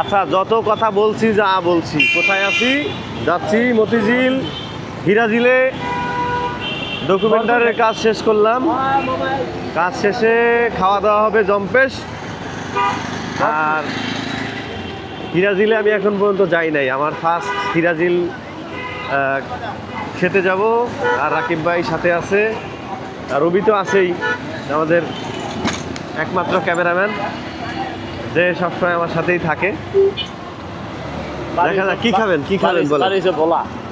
আচ্ছা যত কথা বলছি যা বলছি। কোথায় আছি? যাচ্ছি মতিঝিল হিরাজিলে ডকুমেন্টারের কাজ শেষ করলাম। কাজ শেষে খাওয়া দাওয়া হবে জম্পেশ। আর হিরাজিলে আমি এখন পর্যন্ত যাই নাই। আমার ফার্স্ট হিরাজিল খেতে যাব। আর রাকিব ভাই সাথে আছে। আর রবি তো আছেই আমাদের একমাত্র ক্যামেরাম্যান। যে সবসময় আমার সাথেই থাকে। দেখা যাক কি খাবেন কি খাবেন বলা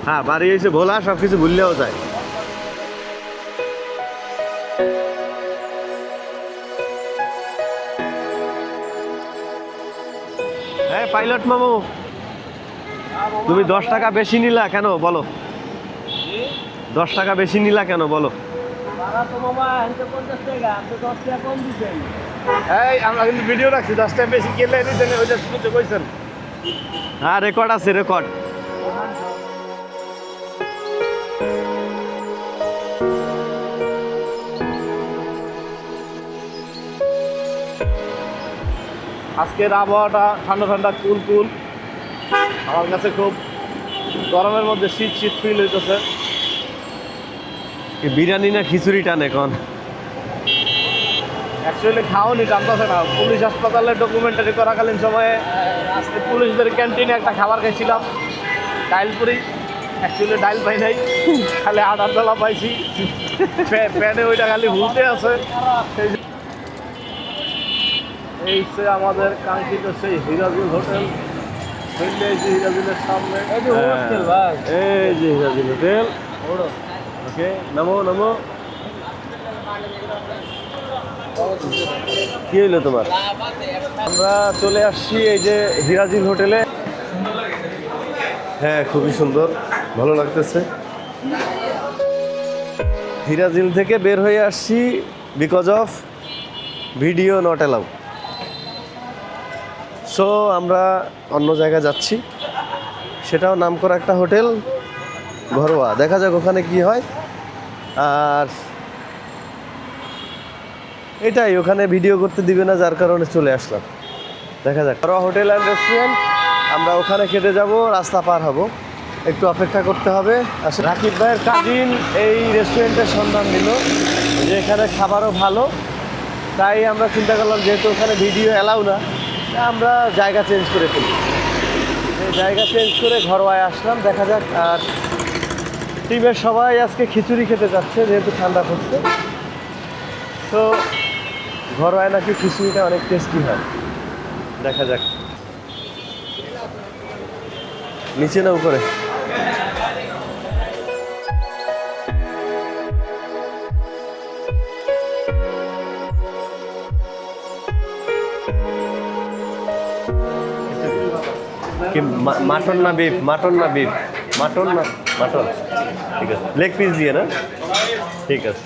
হ্যাঁ বাড়ি এসে ভোলা সব কিছু ভুললেও যায়। হ্যাঁ পাইলট মামু তুমি দশ টাকা বেশি নিলা কেন বলো। দশ টাকা বেশি নিলা কেন বলো। এই আমরা কিন্তু ভিডিও রাখছি দশটা বেশি গেলে নিতেন ওইটা শুনতে কইছেন। হ্যাঁ রেকর্ড আছে রেকর্ড আজকের আবহাওয়াটা ঠান্ডা ঠান্ডা কুল কুল। আমার কাছে খুব গরমের মধ্যে শীত শীত ফিল হইতেছে। বিরিয়ানি না খিচুড়ি টান এখন? অ্যাকচুয়ালি খাওয়ানি জানতেছে না। পুলিশ হাসপাতালে ডকুমেন্টারি করাকালীন সময়ে আজকে পুলিশদের ক্যান্টিনে একটা খাবার খাইছিলাম ডাইল পুরি অ্যাকচুয়ালি ডাইল পাই নাই খালি আটার দলা পাইছি। প্যা- প্যানে ওইটা খালি ভুলতে আছে। এই সে আমাদের কাঙ্ক্ষিত সেই হিরাজুল হোটেল ফেললে এই যে হিরাজুলের সামনে। হ্যাঁ, এই যে হিরাজিল হোটেল। ওকে নমো নামো। কি হইল তোমার? আমরা চলে আসছি এই যে হিরাজিল হোটেলে। হ্যাঁ খুবই সুন্দর। ভালো লাগতেছে। হিরাজিল থেকে বের হয়ে আসছি because of video not allow so আমরা অন্য জায়গায় যাচ্ছি। সেটাও নাম করা একটা হোটেল, ঘরোয়া। দেখা যাক ওখানে কি হয়। আর এটাই, ওখানে ভিডিও করতে দিবে না, যার কারণে চলে আসলাম। দেখা যাক। ঘরোয়া হোটেল অ্যান্ড রেস্টুরেন্ট আমরা ওখানে খেতে যাব, রাস্তা পার হব। একটু অপেক্ষা করতে হবে। আসলে রাকিব ভাইয়ের কাজিন এই রেস্টুরেন্টের সন্ধান দিল, যে এখানে খাবারও ভালো। তাই আমরা চিন্তা করলাম, যেহেতু ওখানে ভিডিও অ্যালাউ না আমরা জায়গা চেঞ্জ করে ফেলি। জায়গা চেঞ্জ করে ঘরোয়ায় আসলাম, দেখা যাক। আর টিমের সবাই আজকে খিচুড়ি খেতে যাচ্ছে, যেহেতু ঠান্ডা পড়ছে। তো ঘরোয়ায় নাকি খিচুড়িটা অনেক টেস্টি হয়। দেখা যাক। নিচে না উপরে। মাটন না বিফ মাটন না বিফ মাটন না? মাটন। ঠিক আছে। লেগ পিস দিয়ে না? ঠিক আছে।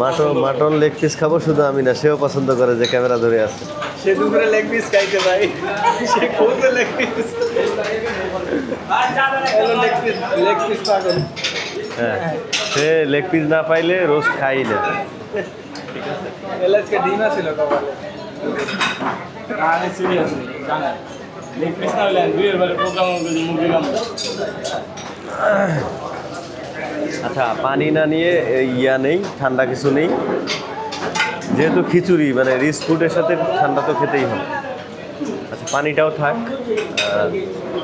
মাটন মাটন লেগ পিস খাব শুধু আমি না সেও পছন্দ করে যে ক্যামেরা ধরে আছে। সে দুপুরে লেগ পিস খাইতে ভাই সে খুঁজে leg piece leg piece leg piece পাগল। হ্যাঁ সে লেগ পিস না পাইলে রোস্ট খাই না। এলএসকে ডিম ছিল কপালে। আমি সিরিয়াস জানেন লেগ পিস না হলে বিয়ের প্রোগ্রাম মুভি গাম আচ্ছা পানি না নিয়ে ইয়া নেই, ঠান্ডা কিছু নেই। যেহেতু খিচুড়ি মানে রিচ ফুডের সাথে ঠান্ডা তো খেতেই হবে। আচ্ছা পানিটাও থাক।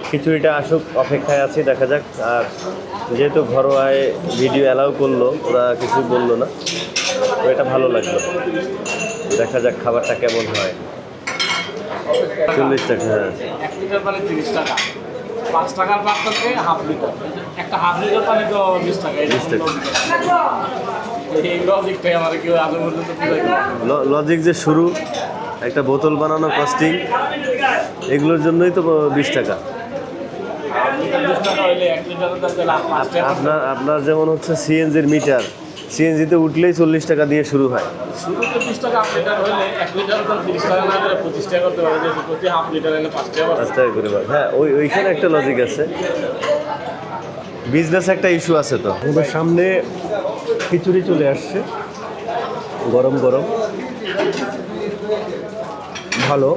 খিচুড়িটা আসুক, অপেক্ষায় আছি, দেখা যাক। আর যেহেতু ঘরোয়ায় ভিডিও অ্যালাউ করল, ওরা কিছু বলল না। তো এটা ভালো লাগল। দেখা যাক খাবারটা কেমন হয়। চল্লিশ টাকা হ্যাঁ। পাঁচ টাকার পাত্রকে হাফ লিটার একটা হাফ লিটার পানি তো বিশ টাকা এই বিশ টাকা। এই লজিকটাই আমার কেউ আগে পর্যন্ত লজিক যে শুরু একটা বোতল বানানো কস্টিং এগুলোর জন্যই তো বিশ টাকা। আপনার আপনার যেমন হচ্ছে সিএনজির মিটার সিএনজিতে উঠলেই চল্লিশ টাকা দিয়ে শুরু হয়। শুরুতে বিশ টাকা হাফ লিটার হলে এক লিটার তিরিশ টাকা না করে পঁচিশ টাকা করতে পারে প্রতি হাফ লিটার এনে পাঁচ টাকা পাঁচ টাকা করে হ্যাঁ ওই ওইখানে একটা লজিক আছে। বিজনেস একটা ইস্যু আছে তো। আমাদের সামনে খিচুড়ি চলে আসছে। গরম গরম। ভালো।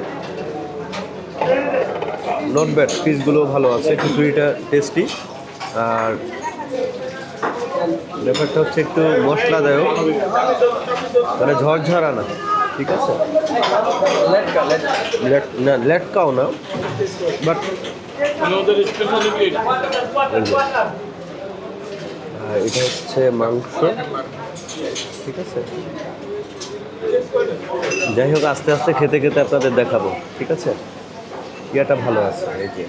নট ব্যাড পিসগুলো ভালো আছে। খিচুড়িটা টেস্টি আর ব্যাপারটা হচ্ছে একটু মশলাদায়ক মানে ঝরঝরা না, ঠিক আছে? না, লেটকাও না, বাট এটা হচ্ছে মাংস, ঠিক আছে? যাই হোক, আস্তে আস্তে খেতে খেতে আপনাদের দেখাবো, ঠিক আছে? ইয়াটা ভালো আছে, এই যে।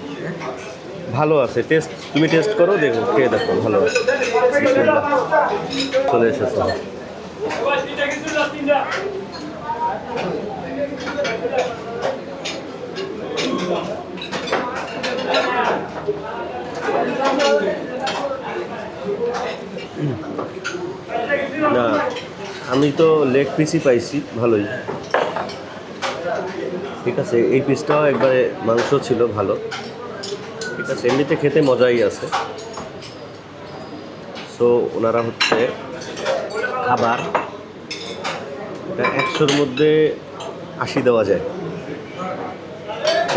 ভালো আছে। টেস্ট তুমি টেস্ট করো, দেখো, খেয়ে দেখো, ভালো আছে। চলে এসেছে। না, আমি তো লেগ পিসই পাইছি, ভালোই। ঠিক আছে, এই পিসটাও একবারে মাংস ছিল, ভালো। ঠিক আছে এমনিতে খেতে মজাই আছে। সো ওনারা হচ্ছে খাবার এটা একশোর মধ্যে আশি দেওয়া যায়।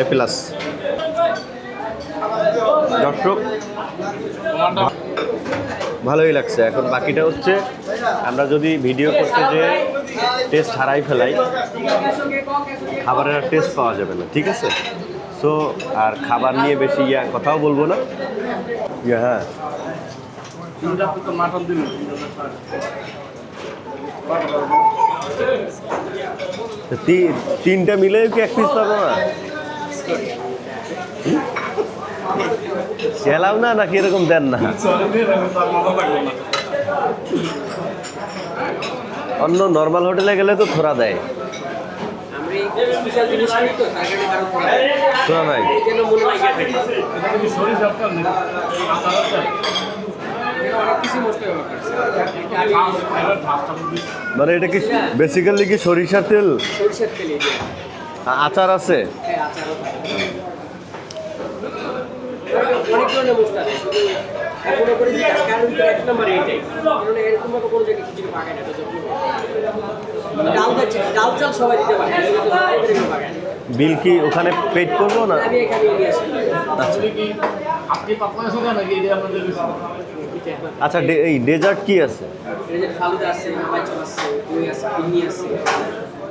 এ প্লাস দর্শক, ভালোই লাগছে। এখন বাকিটা হচ্ছে আমরা যদি ভিডিও করতে যে টেস্ট হারাই ফেলাই, খাবারের টেস্ট পাওয়া যাবে না, ঠিক আছে? সো আর খাবার নিয়ে বেশি ইয়া, কথাও বলব না। ইয়া হ্যাঁ। তিনটা মিলে কি এক পিস পাবো না? খেলাও না নাকি এরকম দেন না? অন্য নর্মাল হোটেলে গেলে তো থোড়া দেয়। মনে হয় এটা কি বেসিক্যালি কি সরিষার তেল? সরিষার তেল এই যে আ- আচার আছে। হ্যাঁ অনেক ধরনের মশলা আছে শুধু যে কারণ এক নম্বর এইটাই কারণ এরকম ভাবে কোনো জায়গায় খিচুড়ি পাকায় না এটা যত্ন করে। ডাল ডাল চাল সবাই দিতে পারে কিন্তু আমাদের এখানে পাকায় না। বিল কি ওখানে পেড করব না? আমি এখানে নিয়ে আসি। আসলে আপনি পাতলা আছে নাকি? এই আপনাদের আচ্ছা ডে- এই ডেজার্ট কি আছে? এই ফালুদা আছে মালাই আছে দই আছে পিন্নি আছে।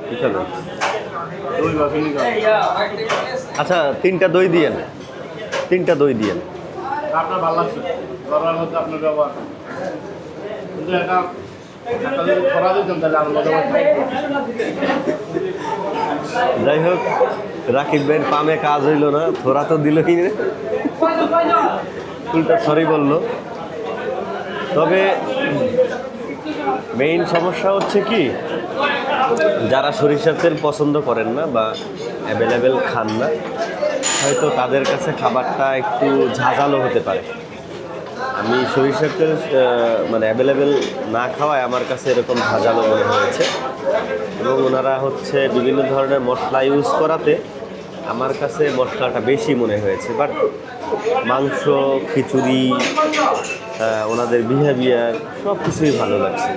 কি খাবেন দই বা ফিলিং আচ্ছা তিনটা দই দিয়েন তিনটা দই দিয়েন আপনার ভালো লাগছে? মধ্যে আপনার ব্যবহার। কিন্তু যাই হোক, রাকিব ভাইয়ের পামে কাজ হইল না থোড়া তো দিল কি উল্টা সরি বলল। তবে মেইন সমস্যা হচ্ছে কি, যারা সরিষার তেল পছন্দ করেন না বা অ্যাভেলেবেল খান না, হয়তো তাদের কাছে খাবারটা একটু ঝাঁঝালো হতে পারে। আমি সরিষার তেল মানে অ্যাভেলেবেল না খাওয়ায় আমার কাছে এরকম ঝাঁঝালো মনে হয়েছে। এবং ওনারা হচ্ছে বিভিন্ন ধরনের মশলা ইউজ করাতে আমার কাছে মশলাটা বেশি মনে হয়েছে। বাট মাংস, খিচুড়ি ওনাদের বিহেভিয়ার সব কিছুই ভালো লাগছে।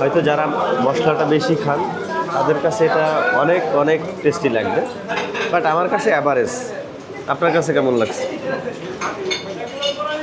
হয়তো যারা মশলাটা বেশি খান, তাদের কাছে এটা অনেক অনেক টেস্টি লাগবে। বাট আমার কাছে অ্যাভারেজ আপনার কাছে কেমন লাগছে?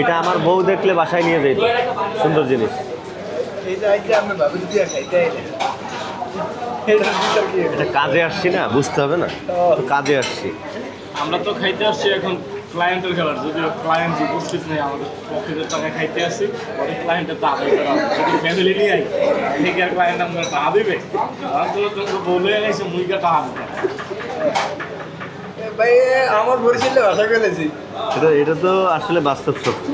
এটা আমার বউ দেখলে বাসায় নিয়ে যাইত। সুন্দর জিনিস। এটা কাজে আসছি না, বুঝতে হবে না। তো কাজে আসছি। আমরা তো খাইতে আসছি এখন ক্লায়েন্টের খেলার, যদিও ক্লায়েন্ট উপস্থিত নেই, আমাদের পক্ষের টাকা খাইতে আসছি, অনেক ক্লায়েন্টের তো আদায় করা। যদি ফ্যামিলি নিয়ে আই ঠিক আর ক্লায়েন্ট আমরা টাকা দিবে আমার তো তোমাকে বলে গেছে মুইকা টাকা দিবে। আমার ভাষা ফেলেছি এটা এটা তো আসলে বাস্তব সত্যি।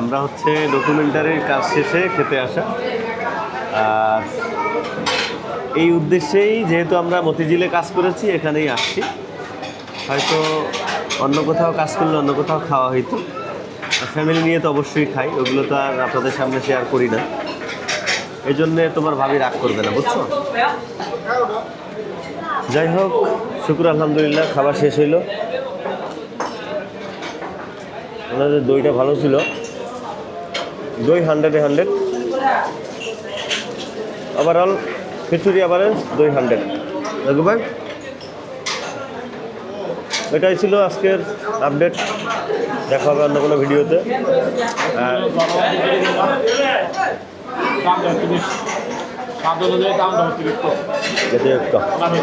আমরা হচ্ছে ডকুমেন্টারির কাজ শেষে খেতে আসা। আর এই উদ্দেশ্যেই যেহেতু আমরা মতিঝিলে কাজ করেছি, এখানেই আসছি। হয়তো অন্য কোথাও কাজ করলে অন্য কোথাও খাওয়া হইতো। ফ্যামিলি নিয়ে তো অবশ্যই খাই, ওগুলো তো আর আপনাদের সামনে শেয়ার করি না। এই জন্যে তোমার ভাবি রাগ করবে না, বুঝছ? যাই হোক শুক্র আলহামদুলিল্লাহ খাবার শেষ হইল। ওনাদের দইটা ভালো ছিল। দই হান্ড্রেডে হান্ড্রেড ওভারঅল খিচুড়ি অ্যাভারেজ দই হান্ড্রেড রঘু ভাই? এটাই ছিল আজকের আপডেট দেখা হবে অন্য কোনো ভিডিওতে। আর